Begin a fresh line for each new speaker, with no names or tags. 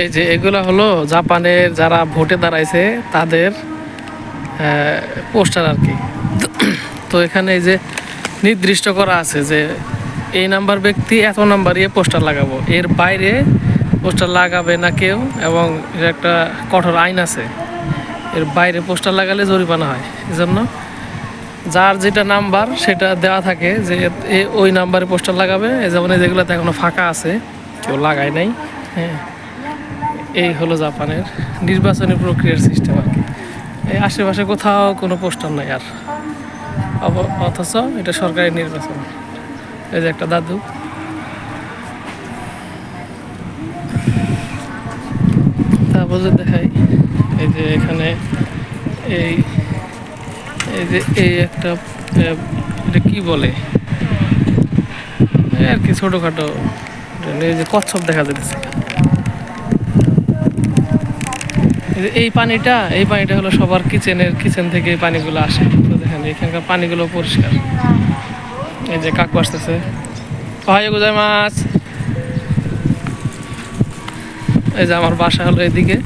এই যে এগুলো হলো জাপানের যারা ভোটে দাঁড়াইছে, তাদের পোস্টার আর কি। তো এখানে এই যে নির্দিষ্ট করা আছে যে এই নাম্বার ব্যক্তি এত নাম্বার ইয়ে পোস্টার লাগাবো। এর বাইরে পোস্টার লাগাবে না কেউ এবং এর একটা কঠোর আইন আছে। এর বাইরে পোস্টার লাগালে জরিমানা হয়। এজন্য যার যেটা নাম্বার সেটা দেওয়া থাকে যে ওই নাম্বারে পোস্টার লাগাবে। যেমন যেগুলোতে এখনও ফাঁকা আছে, কেউ লাগায় নাই। হ্যাঁ। এই হলো জাপানের নির্বাচনী প্রক্রিয়ার সিস্টেম আর কি। এই আশেপাশে কোথাও কোনো পোস্টার নাই আর। অথচ এটা সরকারি নির্বাচন। এই যে একটা দাদু। তারপর দেখাই, এই যে এখানে এই এই যে এই একটা এটা কি বলে? আর কি ছোটোখাটো এই যে কচ্ছপ দেখা যাচ্ছে এই পানিটা এই পানিটা হলো সবার কিচেনের, কিচেন থেকে এই পানিগুলো আসে। তো দেখেন, এখানকার পানিগুলো পরিষ্কার। এই যে কাকু আসতেছে। ভাই মাছ। এই যে আমার বাসা হলো এদিকে।